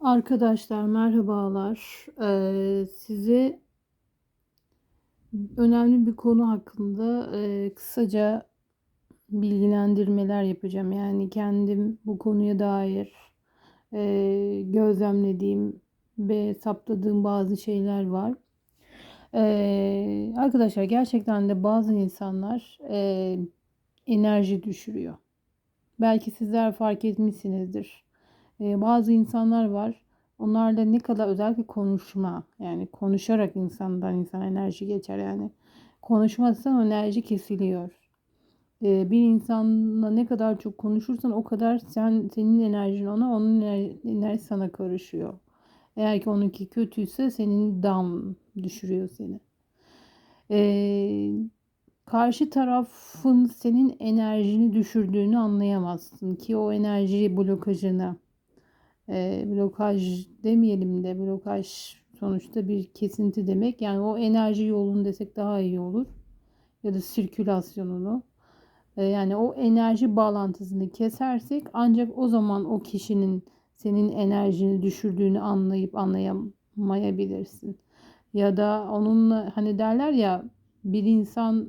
Arkadaşlar merhabalar. Ee, size önemli bir konu hakkında e, kısaca bilgilendirmeler yapacağım. Yani kendim bu konuya dair e, gözlemlediğim ve saptadığım bazı şeyler var. Ee, arkadaşlar gerçekten de bazı insanlar e, enerji düşürüyor. Belki sizler fark etmişsinizdir. Ee, bazı insanlar var. Onlarla ne kadar özellikle konuşma yani konuşarak insandan insan enerji geçer yani. Konuşmazsan enerji kesiliyor. Ee, bir insanla ne kadar çok konuşursan o kadar sen senin enerjin ona onun enerjisi sana karışıyor. Eğer ki onunki kötüyse senin down düşürüyor seni. Ee, karşı tarafın senin enerjini düşürdüğünü anlayamazsın ki o enerji blokajını e, blokaj demeyelim de blokaj sonuçta bir kesinti demek. Yani o enerji yolunu desek daha iyi olur. Ya da sirkülasyonunu. E, yani o enerji bağlantısını kesersek ancak o zaman o kişinin senin enerjini düşürdüğünü anlayıp anlayamayabilirsin. Ya da onunla hani derler ya bir insan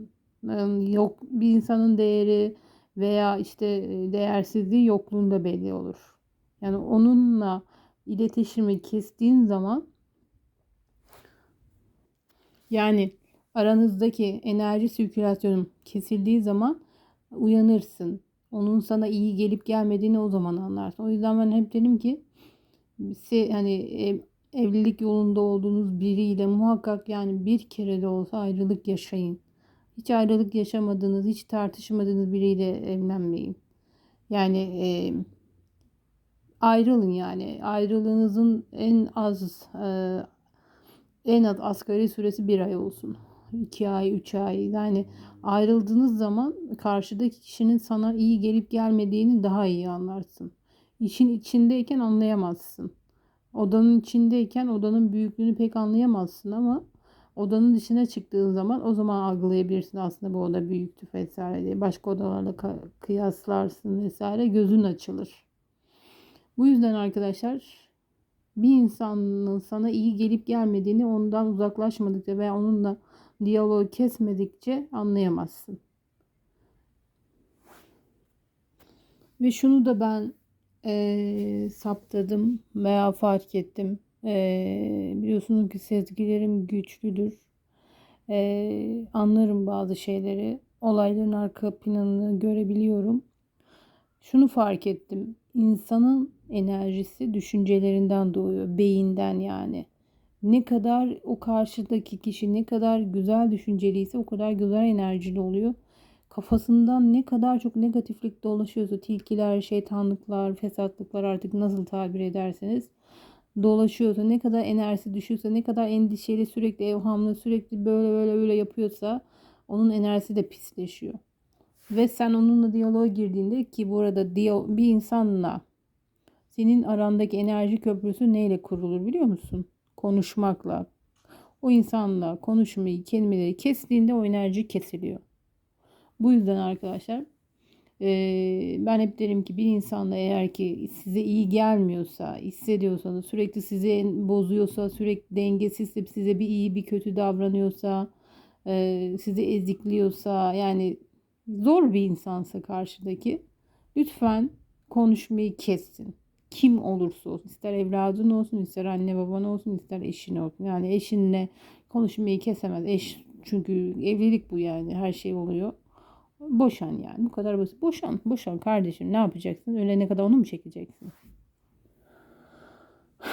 yok bir insanın değeri veya işte değersizliği yokluğunda belli olur. Yani onunla iletişimi kestiğin zaman yani aranızdaki enerji sirkülasyonu kesildiği zaman uyanırsın. Onun sana iyi gelip gelmediğini o zaman anlarsın. O yüzden ben hep dedim ki hani ev, evlilik yolunda olduğunuz biriyle muhakkak yani bir kere de olsa ayrılık yaşayın. Hiç ayrılık yaşamadığınız, hiç tartışmadığınız biriyle evlenmeyin. Yani e, ayrılın yani. Ayrılığınızın en az e, en az asgari süresi bir ay olsun. 2 ay, 3 ay. Yani ayrıldığınız zaman karşıdaki kişinin sana iyi gelip gelmediğini daha iyi anlarsın. İşin içindeyken anlayamazsın. Odanın içindeyken odanın büyüklüğünü pek anlayamazsın ama odanın dışına çıktığın zaman o zaman algılayabilirsin aslında bu oda büyüktü vesaire diye. Başka odalarla kıyaslarsın vesaire gözün açılır. Bu yüzden arkadaşlar bir insanın sana iyi gelip gelmediğini ondan uzaklaşmadıkça veya onunla diyaloğu kesmedikçe anlayamazsın. Ve şunu da ben e, saptadım veya fark ettim. E, biliyorsunuz ki sezgilerim güçlüdür. E, anlarım bazı şeyleri. Olayların arka planını görebiliyorum. Şunu fark ettim. İnsanın enerjisi düşüncelerinden doğuyor. Beyinden yani. Ne kadar o karşıdaki kişi ne kadar güzel düşünceliyse o kadar güzel enerjili oluyor. Kafasından ne kadar çok negatiflik dolaşıyorsa tilkiler, şeytanlıklar, fesatlıklar artık nasıl tabir ederseniz dolaşıyorsa ne kadar enerjisi düşüyorsa ne kadar endişeli sürekli evhamlı sürekli böyle böyle böyle yapıyorsa onun enerjisi de pisleşiyor. Ve sen onunla diyaloğa girdiğinde ki bu arada bir insanla senin arandaki enerji köprüsü neyle kurulur biliyor musun? Konuşmakla. O insanla konuşmayı, kelimeleri kestiğinde o enerji kesiliyor. Bu yüzden arkadaşlar ben hep derim ki bir insanla eğer ki size iyi gelmiyorsa, hissediyorsanız, sürekli sizi bozuyorsa, sürekli dengesizse, size bir iyi bir kötü davranıyorsa, sizi ezikliyorsa, yani zor bir insansa karşıdaki lütfen konuşmayı kessin kim olursa olsun ister evladın olsun ister anne baban olsun ister eşin olsun. Yani eşinle konuşmayı kesemez. Eş çünkü evlilik bu yani her şey oluyor. Boşan yani bu kadar basit. Boşan boşan kardeşim ne yapacaksın? Ölene kadar onu mu çekeceksin?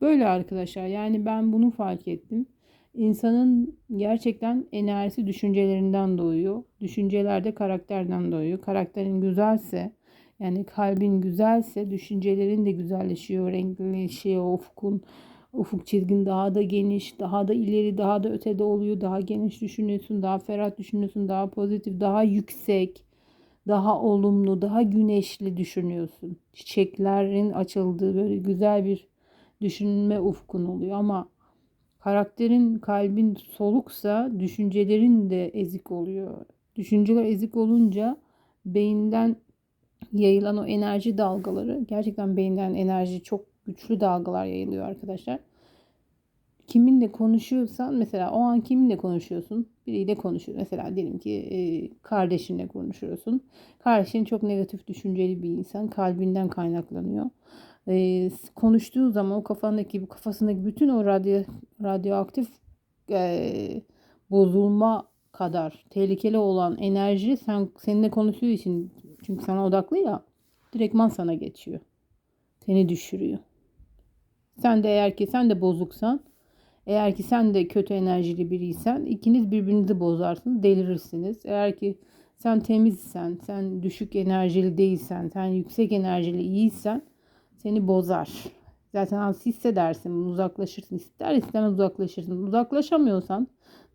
Böyle arkadaşlar yani ben bunu fark ettim. İnsanın gerçekten enerjisi düşüncelerinden doğuyor. Düşünceler de karakterden doğuyor. Karakterin güzelse yani kalbin güzelse düşüncelerin de güzelleşiyor, renkleşiyor, ufkun ufuk çizgin daha da geniş, daha da ileri, daha da ötede oluyor. Daha geniş düşünüyorsun, daha ferah düşünüyorsun, daha pozitif, daha yüksek, daha olumlu, daha güneşli düşünüyorsun. Çiçeklerin açıldığı böyle güzel bir düşünme ufkun oluyor ama karakterin, kalbin soluksa düşüncelerin de ezik oluyor. Düşünceler ezik olunca beyinden yayılan o enerji dalgaları gerçekten beyinden enerji çok güçlü dalgalar yayılıyor arkadaşlar. Kiminle konuşuyorsan mesela o an kiminle konuşuyorsun? Biriyle konuşuyor. Mesela diyelim ki e, kardeşinle konuşuyorsun. Kardeşin çok negatif düşünceli bir insan. Kalbinden kaynaklanıyor. E, konuştuğu zaman o kafandaki kafasındaki bütün o radyo, radyoaktif e, bozulma kadar tehlikeli olan enerji sen seninle konuştuğu için çünkü sana odaklı ya direktman sana geçiyor. Seni düşürüyor. Sen de eğer ki sen de bozuksan eğer ki sen de kötü enerjili biriysen ikiniz birbirinizi bozarsınız, delirirsiniz. Eğer ki sen temizsen, sen düşük enerjili değilsen, sen yüksek enerjili iyiysen seni bozar. Zaten az hissedersin, uzaklaşırsın. İster istemez uzaklaşırsın. Uzaklaşamıyorsan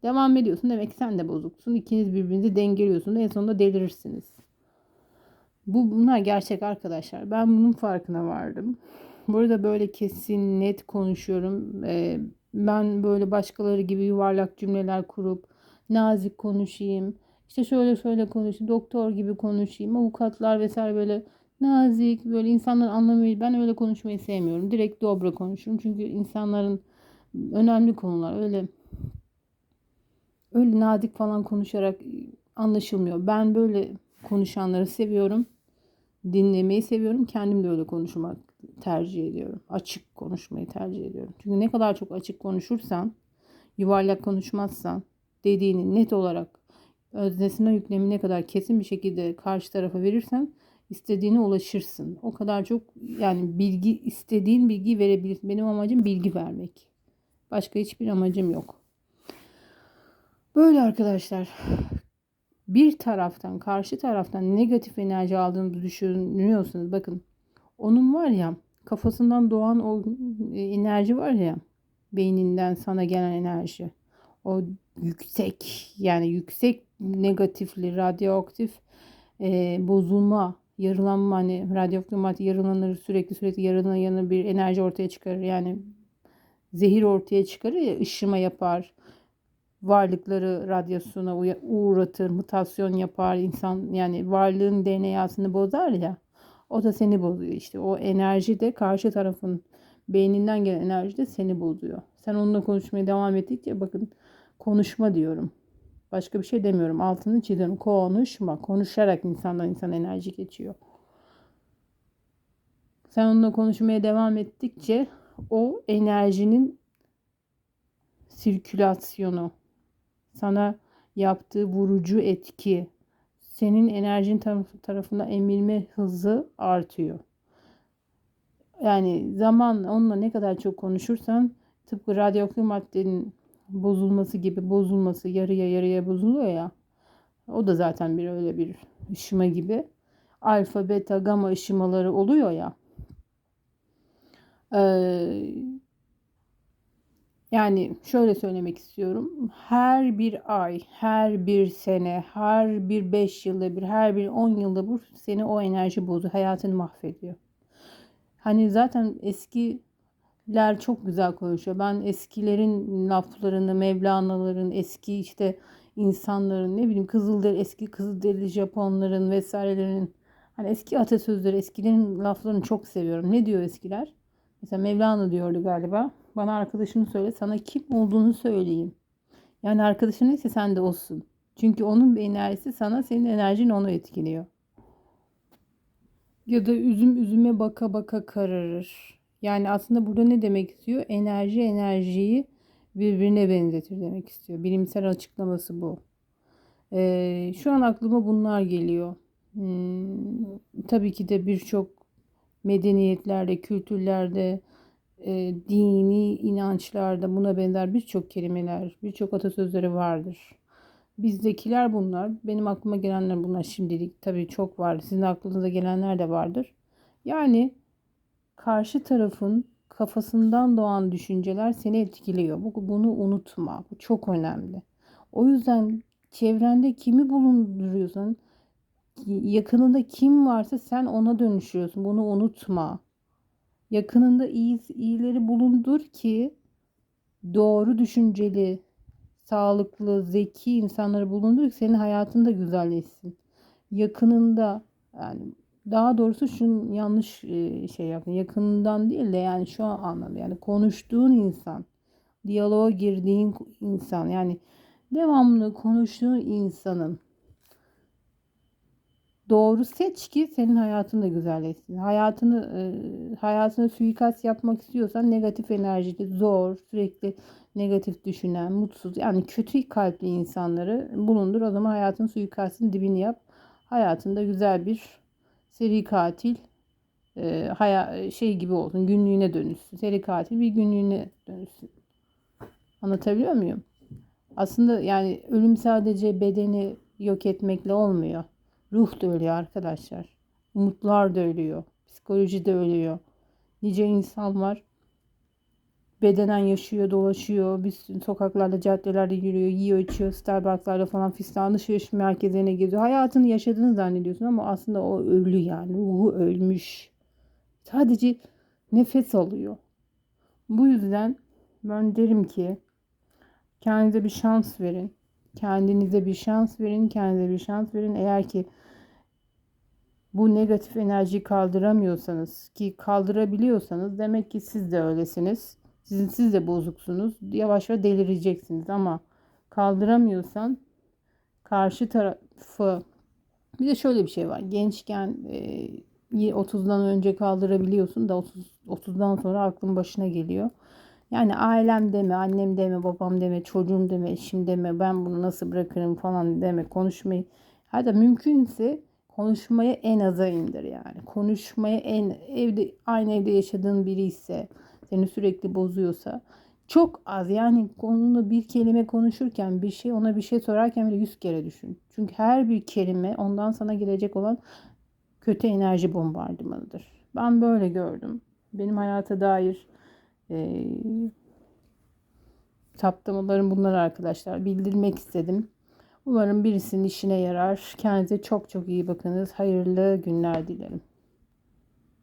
devam ediyorsun. Demek ki sen de bozuksun. İkiniz birbirinizi dengeliyorsunuz. En sonunda delirirsiniz. Bu bunlar gerçek arkadaşlar. Ben bunun farkına vardım. Burada böyle kesin net konuşuyorum. Ee, ben böyle başkaları gibi yuvarlak cümleler kurup nazik konuşayım. İşte şöyle şöyle konuşayım. Doktor gibi konuşayım. Avukatlar vesaire böyle nazik böyle insanlar anlamıyor. Ben öyle konuşmayı sevmiyorum. Direkt dobra konuşurum. Çünkü insanların önemli konular öyle öyle nazik falan konuşarak anlaşılmıyor. Ben böyle konuşanları seviyorum. Dinlemeyi seviyorum. Kendim de öyle konuşmak tercih ediyorum. Açık konuşmayı tercih ediyorum. Çünkü ne kadar çok açık konuşursan, yuvarlak konuşmazsan, dediğini net olarak öznesine yüklemi ne kadar kesin bir şekilde karşı tarafa verirsen istediğine ulaşırsın. O kadar çok yani bilgi istediğin bilgiyi verebilirsin. Benim amacım bilgi vermek. Başka hiçbir amacım yok. Böyle arkadaşlar. Bir taraftan, karşı taraftan negatif enerji aldığını düşünüyorsunuz. Bakın onun var ya kafasından doğan o e, enerji var ya beyninden sana gelen enerji. O yüksek yani yüksek negatifli radyoaktif e, bozulma yarılanma hani radyoaktif madde yarılanır sürekli sürekli yarılanan bir enerji ortaya çıkarır. Yani zehir ortaya çıkarır ya ışıma yapar. Varlıkları radyasyona uğratır, mutasyon yapar, insan yani varlığın DNA'sını bozar ya. O da seni bozuyor işte. O enerji de karşı tarafın beyninden gelen enerji de seni bozuyor. Sen onunla konuşmaya devam ettikçe bakın konuşma diyorum. Başka bir şey demiyorum. Altını çiziyorum. Konuşma. Konuşarak insandan insan enerji geçiyor. Sen onunla konuşmaya devam ettikçe o enerjinin sirkülasyonu, sana yaptığı vurucu etki, senin enerjin taraf, tarafına emilme hızı artıyor. Yani zaman onunla ne kadar çok konuşursan tıpkı radyoaktif maddenin bozulması gibi bozulması yarıya yarıya bozuluyor ya. O da zaten bir öyle bir ışıma gibi. Alfa, beta, gamma ışımaları oluyor ya. Ee, yani şöyle söylemek istiyorum. Her bir ay, her bir sene, her bir beş yılda bir, her bir on yılda bir seni o enerji bozuyor. Hayatını mahvediyor. Hani zaten eskiler çok güzel konuşuyor. Ben eskilerin laflarını, Mevlana'ların, eski işte insanların ne bileyim Kızılderili, eski Kızılderili Japonların vesairelerin hani eski atasözleri, eskilerin laflarını çok seviyorum. Ne diyor eskiler? Mesela Mevlana diyordu galiba. Bana arkadaşını söyle sana kim olduğunu söyleyeyim. Yani arkadaşın neyse sen de olsun. Çünkü onun bir enerjisi sana senin enerjin onu etkiliyor. Ya da üzüm üzüme baka baka kararır. Yani aslında burada ne demek istiyor? Enerji enerjiyi birbirine benzetir demek istiyor. Bilimsel açıklaması bu. Ee, şu an aklıma bunlar geliyor. Hmm, tabii ki de birçok medeniyetlerde, kültürlerde, e, dini inançlarda buna benzer birçok kelimeler, birçok atasözleri vardır. Bizdekiler bunlar. Benim aklıma gelenler bunlar şimdilik. Tabii çok var. Sizin aklınıza gelenler de vardır. Yani karşı tarafın kafasından doğan düşünceler seni etkiliyor. Bu, bunu unutma. Bu çok önemli. O yüzden çevrende kimi bulunduruyorsan yakınında kim varsa sen ona dönüşüyorsun. Bunu unutma. Yakınında iyi, iyileri bulundur ki doğru düşünceli, sağlıklı, zeki insanları bulundur ki senin hayatın da güzelleşsin. Yakınında yani daha doğrusu şunun yanlış e, şey yaptın. Yakından değil de yani şu an anladım. Yani konuştuğun insan, diyaloğa girdiğin insan yani devamlı konuştuğun insanın doğru seç ki senin hayatın da güzelleşsin. Hayatını e, hayatına suikast yapmak istiyorsan negatif enerjili, zor, sürekli negatif düşünen, mutsuz yani kötü kalpli insanları bulundur. O zaman hayatın suikastın dibini yap. Hayatında güzel bir seri katil e, haya, şey gibi olsun. Günlüğüne dönüşsün. Seri katil bir günlüğüne dönüşsün. Anlatabiliyor muyum? Aslında yani ölüm sadece bedeni yok etmekle olmuyor. Ruh da ölüyor arkadaşlar. Umutlar da ölüyor. Psikoloji de ölüyor. Nice insan var. Bedenen yaşıyor, dolaşıyor. Bir sokaklarda, caddelerde yürüyor, yiyor, içiyor. Starbucks'larda falan fistan alışveriş merkezlerine geziyor. Hayatını yaşadığını zannediyorsun ama aslında o ölü yani. Ruhu ölmüş. Sadece nefes alıyor. Bu yüzden ben derim ki kendinize bir şans verin. Kendinize bir şans verin, kendinize bir şans verin. Eğer ki bu negatif enerjiyi kaldıramıyorsanız ki kaldırabiliyorsanız demek ki siz de öylesiniz. Sizin siz de bozuksunuz. Yavaş yavaş delireceksiniz ama kaldıramıyorsan karşı tarafı bir de şöyle bir şey var. Gençken e, 30'dan önce kaldırabiliyorsun da 30 30'dan sonra aklın başına geliyor. Yani ailem deme, annem deme, babam deme, çocuğum deme, eşim deme, ben bunu nasıl bırakırım falan deme, konuşmayı. Hatta mümkünse konuşmayı en aza indir yani. Konuşmayı en evde aynı evde yaşadığın biri ise seni sürekli bozuyorsa çok az yani konunu bir kelime konuşurken bir şey ona bir şey sorarken bile yüz kere düşün. Çünkü her bir kelime ondan sana gelecek olan kötü enerji bombardımanıdır. Ben böyle gördüm. Benim hayata dair e, saptamalarım bunlar arkadaşlar. Bildirmek istedim. Umarım birisinin işine yarar. Kendinize çok çok iyi bakınız. Hayırlı günler dilerim.